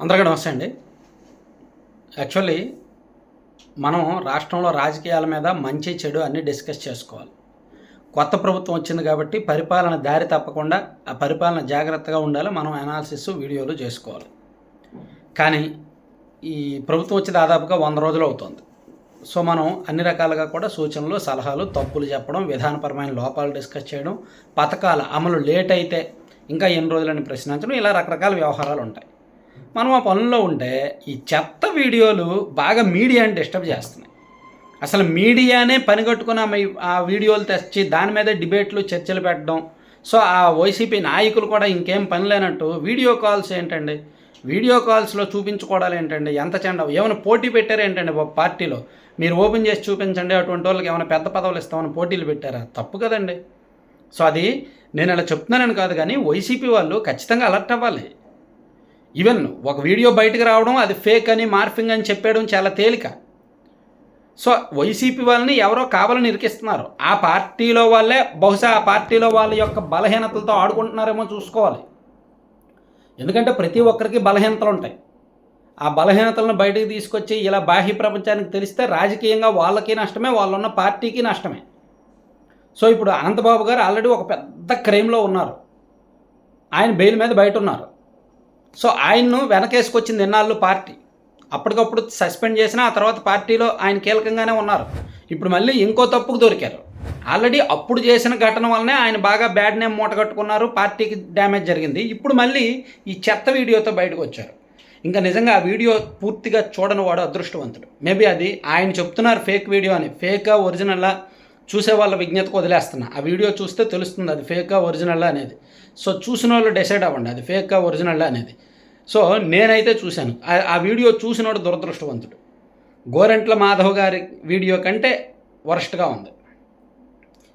అందరికీ నమస్తే అండి. యాక్చువల్లీ మనం రాష్ట్రంలో రాజకీయాల మీద మంచి చెడు అన్నీ డిస్కస్ చేసుకోవాలి. కొత్త ప్రభుత్వం వచ్చింది కాబట్టి పరిపాలన దారి తప్పకుండా ఆ పరిపాలన జాగ్రత్తగా ఉండాలి. మనం అనాలిసిస్ వీడియోలు చేసుకోవాలి. కానీ ఈ ప్రభుత్వం వచ్చి దాదాపుగా వంద రోజులు అవుతుంది. సో మనం అన్ని రకాలుగా కూడా సూచనలు సలహాలు తప్పులు చెప్పడం విధానపరమైన లోపాలు డిస్కస్ చేయడం పథకాల అమలు లేట్ అయితే ఇంకా ఎన్ని రోజులని ప్రశ్నించడం ఇలా రకరకాల వ్యవహారాలు ఉంటాయి. మనం ఆ పనుల్లో ఉంటే ఈ చెత్త వీడియోలు బాగా మీడియాని డిస్టర్బ్ చేస్తున్నాయి. అసలు మీడియానే పనిగట్టుకుని ఆ ఆ వీడియోలు తెచ్చి దాని మీద డిబేట్లు చర్చలు పెట్టడం. సో ఆ వైసీపీ నాయకులు కూడా ఇంకేం పని లేనట్టు వీడియో కాల్స్ ఏంటండి? వీడియో కాల్స్లో చూపించుకోవడాలు ఏంటండి? ఎంత చెండ ఏమైనా పోటీ పెట్టారు ఏంటండి పార్టీలో? మీరు ఓపెన్ చేసి చూపించండి అటువంటి వాళ్ళకి ఏమైనా పెద్ద పదవులు ఇస్తామని పోటీలు పెట్టారా? తప్పు కదండి. సో అది నేను అలా చెప్తున్నానని కాదు కానీ వైసీపీ వాళ్ళు ఖచ్చితంగా అలర్ట్ అవ్వాలి. ఈవెన్ ఒక వీడియో బయటకు రావడం అది ఫేక్ అని మార్ఫింగ్ అని చెప్పేయడం చాలా తేలిక. సో వైసీపీ వాళ్ళని ఎవరో కావాలని ఇరికిస్తున్నారు. ఆ పార్టీలో వాళ్ళే బహుశా ఆ పార్టీలో వాళ్ళ యొక్క బలహీనతలతో ఆడుకుంటున్నారేమో చూసుకోవాలి. ఎందుకంటే ప్రతి ఒక్కరికి బలహీనతలు ఉంటాయి. ఆ బలహీనతలను బయటకు తీసుకొచ్చి ఇలా బాహ్య ప్రపంచానికి తెలిస్తే రాజకీయంగా వాళ్ళకి నష్టమే వాళ్ళున్న పార్టీకి నష్టమే. సో ఇప్పుడు అనంతబాబు గారు ఆల్రెడీ ఒక పెద్ద క్రైమ్లో ఉన్నారు. ఆయన బెయిల్ మీద బయట ఉన్నారు. సో ఆయన్ను వెనకేసుకొచ్చింది ఎన్నాళ్ళు పార్టీ. అప్పటికప్పుడు సస్పెండ్ చేసిన ఆ తర్వాత పార్టీలో ఆయన కీలకంగానే ఉన్నారు. ఇప్పుడు మళ్ళీ ఇంకో తప్పుకు దొరికారు. ఆల్రెడీ అప్పుడు చేసిన ఘటన వల్లనే ఆయన బాగా బ్యాడ్ నేమ్ మూట కట్టుకున్నారు పార్టీకి డ్యామేజ్ జరిగింది. ఇప్పుడు మళ్ళీ ఈ చెత్త వీడియోతో బయటకు వచ్చారు. ఇంకా నిజంగా ఆ వీడియో పూర్తిగా చూడని వాడు అదృష్టవంతుడు. మేబీ అది ఆయన చెప్తున్నారు ఫేక్ వీడియో అని. ఫేకా ఒరిజినల్లా చూసే వాళ్ళ విజ్ఞతకు వదిలేస్తున్నా. ఆ వీడియో చూస్తే తెలుస్తుంది అది ఫేకా ఒరిజినల్లా అనేది. సో చూసిన వాళ్ళు డిసైడ్ అవ్వండి అది ఫేకా ఒరిజినల్లా అనేది. సో నేనైతే చూశాను. ఆ- ఆ వీడియో చూసినోడు దురదృష్టవంతుడు. గోరెంట్ల మాధవ్ గారి వీడియో కంటే వరస్ట్గా ఉంది.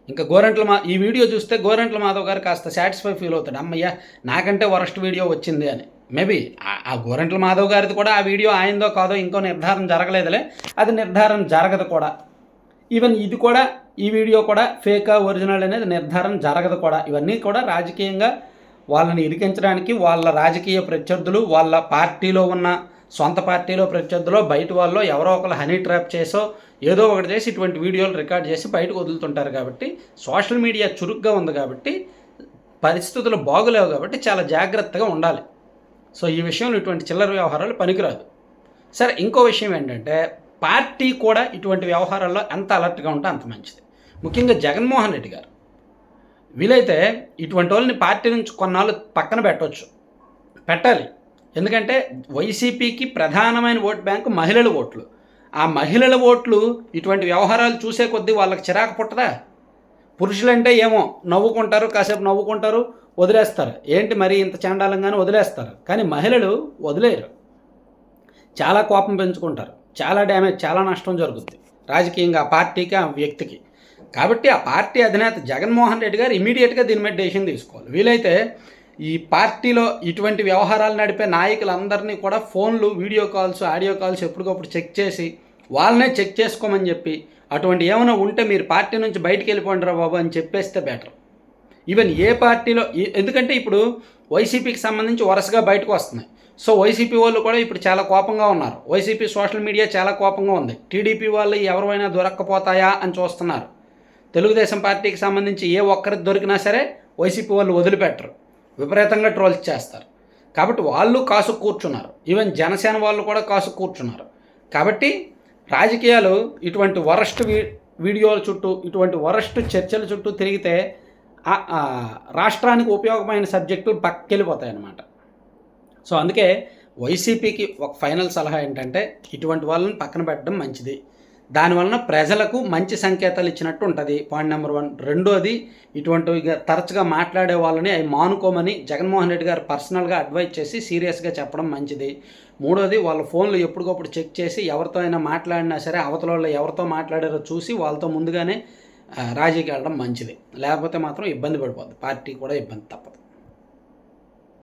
ఇంకా గోరెంట్ల మా ఈ వీడియో చూస్తే గోరెంట్ల మాధవ్ గారు కాస్త సాటిస్ఫై ఫీల్ అవుతాడు. అమ్మయ్య నాకంటే వరస్ట్ వీడియో వచ్చింది అని. మేబీ ఆ గోరెంట్ల మాధవ్ గారిది కూడా ఆ వీడియో ఆయనదో కాదో ఇంకో నిర్ధారణ జరగలేదులే. అది నిర్ధారణ జరగదు కూడా. ఈవెన్ ఇది కూడా ఈ వీడియో కూడా ఫేకా ఒరిజినల్ అనేది నిర్ధారణ జరగదు కూడా. ఇవన్నీ కూడా రాజకీయంగా వాళ్ళని ఇరికించడానికి వాళ్ళ రాజకీయ ప్రత్యర్థులు వాళ్ళ పార్టీలో ఉన్న సొంత పార్టీలో ప్రత్యర్థులో బయట వాళ్ళు ఎవరో ఒకరు హనీ ట్రాప్ చేసో ఏదో ఒకటి చేసి ఇటువంటి వీడియోలు రికార్డ్ చేసి బయటకు వదులుతుంటారు కాబట్టి సోషల్ మీడియా చురుగ్గా ఉంది కాబట్టి పరిస్థితులు బాగులేవు కాబట్టి చాలా జాగ్రత్తగా ఉండాలి. సో ఈ విషయంలో ఇటువంటి చిల్లర వ్యవహారాలు పనికిరాదు. సరే ఇంకో విషయం ఏంటంటే పార్టీ కూడా ఇటువంటి వ్యవహారాల్లో ఎంత అలర్ట్గా ఉంటే అంత మంచిది. ముఖ్యంగా జగన్మోహన్ రెడ్డి గారు. వీలైతే ఇటువంటి వాళ్ళని పార్టీ నుంచి కొన్నాళ్ళు పక్కన పెట్టవచ్చు పెట్టాలి. ఎందుకంటే వైసీపీకి ప్రధానమైన ఓట్ బ్యాంకు మహిళల ఓట్లు. ఆ మహిళల ఓట్లు ఇటువంటి వ్యవహారాలు చూసే కొద్దీ వాళ్ళకి చిరాకు పుట్టదా? పురుషులంటే ఏమో నవ్వుకుంటారు కాసేపు నవ్వుకుంటారు వదిలేస్తారు. ఏంటి మరి ఇంత చండాలంగానే వదిలేస్తారు? కానీ మహిళలు వదిలేరు. చాలా కోపం పెంచుకుంటారు. చాలా డ్యామేజ్ చాలా నష్టం జరుగుతుంది రాజకీయంగా ఆ పార్టీకి ఆ వ్యక్తికి. కాబట్టి ఆ పార్టీ అధినేత జగన్మోహన్ రెడ్డి గారు ఇమీడియట్గా దీని మీద డెసిషన్ తీసుకోవాలి. వీలైతే ఈ పార్టీలో ఇటువంటి వ్యవహారాలు నడిపే నాయకులందరినీ కూడా ఫోన్లు వీడియో కాల్స్ ఆడియో కాల్స్ ఎప్పటికప్పుడు చెక్ చేసి వాళ్ళనే చెక్ చేసుకోమని చెప్పి అటువంటి ఏమైనా ఉంటే మీరు పార్టీ నుంచి బయటికి వెళ్ళిపోండి రా బాబు అని చెప్పేస్తే బెటర్. ఈవెన్ ఏ పార్టీలో ఎందుకంటే ఇప్పుడు వైసీపీకి సంబంధించి వరుసగా బయటకు వస్తున్నాయి. సో వైసీపీ వాళ్ళు కూడా ఇప్పుడు చాలా కోపంగా ఉన్నారు. వైసీపీ సోషల్ మీడియా చాలా కోపంగా ఉంది. టీడీపీ వాళ్ళు ఎవరైనా దొరక్కపోతాయా అని చూస్తున్నారు. తెలుగుదేశం పార్టీకి సంబంధించి ఏ ఒక్కరికి దొరికినా సరే వైసీపీ వాళ్ళు వదిలిపెట్టరు. విపరీతంగా ట్రోల్స్ చేస్తారు. కాబట్టి వాళ్ళు కాసు కూర్చున్నారు. ఈవెన్ జనసేన వాళ్ళు కూడా కాసు కూర్చున్నారు. కాబట్టి రాజకీయాలు ఇటువంటి వరస్ట్ వీ వీడియోల చుట్టూ ఇటువంటి వరస్ట్ చర్చల చుట్టూ తిరిగితే రాష్ట్రానికి ఉపయోగమైన సబ్జెక్టులు పక్కెళ్ళిపోతాయి అన్నమాట సో అందుకే వైసీపీకి ఒక ఫైనల్ సలహా ఏంటంటే ఇటువంటి వాళ్ళని పక్కన పెట్టడం మంచిది. దానివలన ప్రజలకు మంచి సంకేతాలు ఇచ్చినట్టు ఉంటుంది. పాయింట్ నెంబర్ వన్ రెండోది ఇటువంటి తరచుగా మాట్లాడే వాళ్ళని అవి మానుకోమని జగన్మోహన్ రెడ్డి గారు పర్సనల్గా అడ్వైజ్ చేసి సీరియస్గా చెప్పడం మంచిది. మూడోది వాళ్ళ ఫోన్లు ఎప్పటికప్పుడు చెక్ చేసి ఎవరితో అయినా మాట్లాడినా సరే అవతల వాళ్ళు ఎవరితో మాట్లాడారో చూసి వాళ్ళతో ముందుగానే రాజీకి వెళ్ళడం మంచిది. లేకపోతే మాత్రం ఇబ్బంది పడిపోద్ది. పార్టీ కూడా ఇబ్బంది తప్పదు.